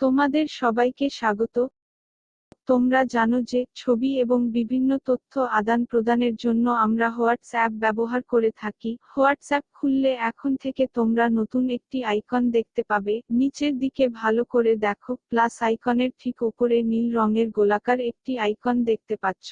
তোমাদের সবাইকে স্বাগত। তোমরা জানো যে ছবি এবং বিভিন্ন তথ্য আদান প্রদানের জন্য আমরা হোয়াটসঅ্যাপ ব্যবহার করে থাকি। হোয়াটসঅ্যাপ খুললে এখন থেকে তোমরা নতুন একটি আইকন দেখতে পাবে। নিচের দিকে ভালো করে দেখো, প্লাস আইকনের ঠিক ওপরে নীল রঙের গোলাকার একটি আইকন দেখতে পাচ্ছ।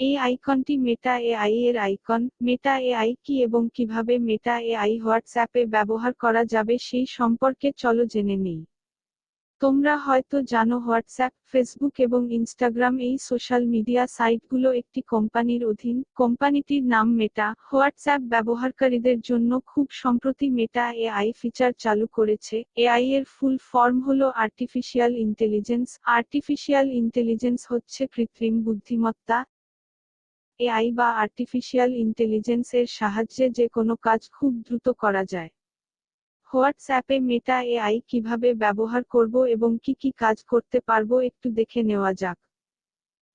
এই আইকনটি মেটা এআই এর আইকন। মেটা এআই কি এবং কীভাবে মেটা এআই হোয়াটসঅ্যাপে ব্যবহার করা যাবে সেই সম্পর্কে চলো জেনে নেই। তোমরা হয়তো জানো হোয়াটসঅ্যাপ, ফেসবুক এবং ইনস্টাগ্রাম এই সোশ্যাল মিডিয়া সাইটগুলো একটি কোম্পানির অধীন। কোম্পানিটির নাম মেটা হোয়াটসঅ্যাপ ব্যবহারকারীদের জন্য খুব সম্প্রতি মেটা এআই ফিচার চালু করেছে। এআই এর ফুল ফর্ম হলো আর্টিফিশিয়াল ইন্টেলিজেন্স আর্টিফিশিয়াল ইন্টেলিজেন্স হচ্ছে কৃত্রিম বুদ্ধিমত্তা। এআই বা আর্টিফিশিয়াল ইন্টেলিজেন্স এর সাহায্যে যে কোনো কাজ খুব দ্রুত করা যায়। হোয়াটসঅ্যাপে মেটা এআই কীভাবে ব্যবহার করব এবং কি কি কাজ করতে পারব একটু দেখে নেওয়া যাক।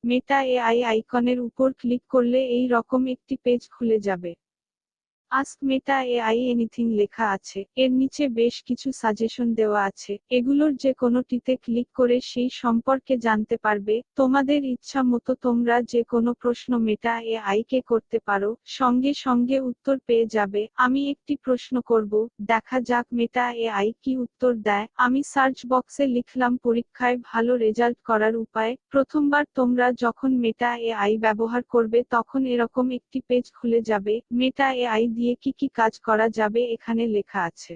মেটা এআই আইকনের উপর ক্লিক করলে এই রকম একটি পেজ খুলে যাবে। আস্ক মেটা এআই এনিথিং লেখা আছে। এর নিচে বেশ কিছু সাজেশন দেওয়া আছে। এগুলোর যে কোনোটিতে ক্লিক করে সেই সম্পর্কে জানতে পারবে। তোমাদের ইচ্ছা মতো তোমরা যে কোনো প্রশ্ন মেটা এআই কে করতে পারো, সঙ্গে সঙ্গে উত্তর পেয়ে যাবে। আমি একটি প্রশ্ন করব, দেখা যাক মেটা এআই কি উত্তর দেয়। আমি সার্চ বক্সে লিখলাম পরীক্ষায় ভালো রেজাল্ট করার উপায়। প্রথমবার তোমরা যখন মেটা এআই ব্যবহার করবে তখন এরকম একটি পেজ খুলে যাবে। মেটা এ এআই দিয়ে কি কি কাজ করা যাবে এখানে লেখা আছে।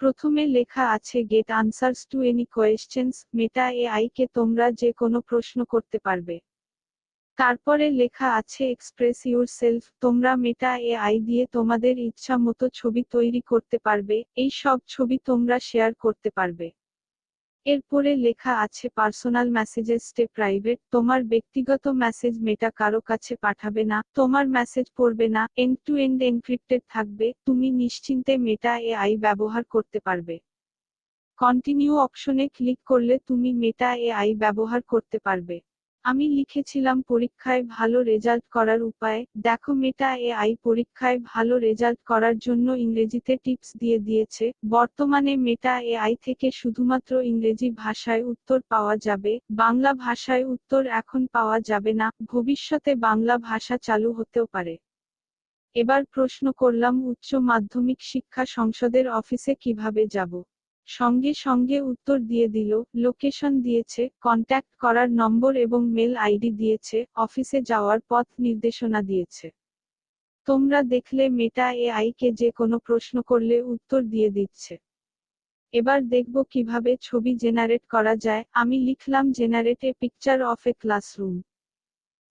প্রথমে লেখা আছে get answers to any questions Meta AI কে তোমরা যে কোনো প্রশ্ন করতে পারবে। তারপরে লেখা আছে এক্সপ্রেস ইউর সেলফ তোমরা মেটা এআই দিয়ে তোমাদের ইচ্ছা মতো ছবি তৈরি করতে পারবে, এই সব ছবি তোমরা শেয়ার করতে পারবে। এরপরে লেখা আছে, পার্সোনাল মেসেজেস স্টে প্রাইভেট। তোমার ব্যক্তিগত মেসেজ মেটা কারও কাছে পাঠাবে না। তোমার মেসেজ পড়বে না। এন্ড টু এন্ড এনক্রিপ্টেড থাকবে। তুমি নিশ্চিন্তে মেটা এ আই ব্যবহার করতে পারবে। কন্টিনিউ অপশনে ক্লিক করলে তুমি মেটা এআই ব্যবহার করতে পারবে। আমি লিখেছিলাম পরীক্ষায় ভালো রেজাল্ট করার উপায়। দেখো, মেটা এআই পরীক্ষায় ভালো রেজাল্ট করার জন্য ইংরেজিতে টিপস দিয়ে দিয়েছে। বর্তমানে মেটা এআই থেকে শুধুমাত্র ইংরেজি ভাষায় উত্তর পাওয়া যাবে। বাংলা ভাষায় উত্তর এখন পাওয়া যাবে না। ভবিষ্যতে বাংলা ভাষা চালু হতেও পারে। এবার প্রশ্ন করলাম, উচ্চ মাধ্যমিক শিক্ষা সংসদের অফিসে কীভাবে যাব? সঙ্গে সঙ্গে উত্তর দিয়ে দিল, লোকেশন দিয়েছে কন্ট্যাক্ট করার নম্বর এবং মেল আইডি দিয়েছে অফিসে যাওয়ার পথ নির্দেশনা দিয়েছে। তোমরা দেখলে মেটা এআই কে যে কোনো প্রশ্ন করলে উত্তর দিয়ে দিচ্ছে। এবার দেখব কীভাবে ছবি জেনারেট করা যায়। আমি লিখলাম generate a picture of a classroom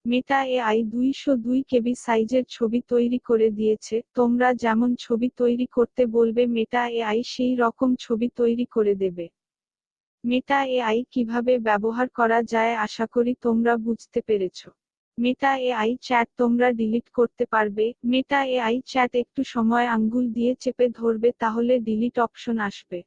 Meta AI দুইশো দুই কেবি সাইজের ছবি তৈরি করে দিয়েছে, তোমরা যেমন ছবি তৈরি করতে বলবে মেটা এআই সেই রকম ছবি তৈরি করে দেবে। মেটা এআই কীভাবে ব্যবহার করা যায় আশা করি তোমরা বুঝতে পেরেছ। মেটা এআই চ্যাট তোমরা ডিলিট করতে পারবে মেটা এআই চ্যাট একটু সময় আঙ্গুল দিয়ে চেপে ধরবে তাহলে ডিলিট অপশন আসবে।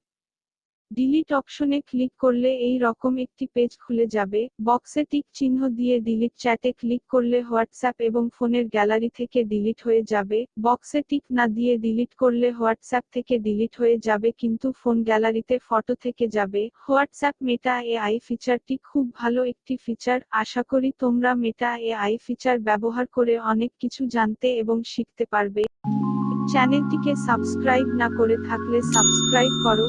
ডিলিট অপশনে ক্লিক করলে এই রকম একটি পেজ খুলে যাবে। বক্সে টিক চিহ্ন দিয়ে ডিলিট চ্যাটে ক্লিক করলে হোয়াটসঅ্যাপ এবং ফোনের গ্যালারি থেকে ডিলিট হয়ে যাবে। বক্সে টিক না দিয়ে ডিলিট করলে হোয়াটসঅ্যাপ থেকে ডিলিট হয়ে যাবে কিন্তু ফোন গ্যালারিতে ফটো থেকে যাবে। হোয়াটসঅ্যাপ মেটা এ এআই ফিচারটি খুব ভালো একটি ফিচার আশা করি তোমরা মেটা এআই ফিচার ব্যবহার করে অনেক কিছু জানতে এবং শিখতে পারবে। চ্যানেলটিকে সাবস্ক্রাইব না করে থাকলে সাবস্ক্রাইব করো।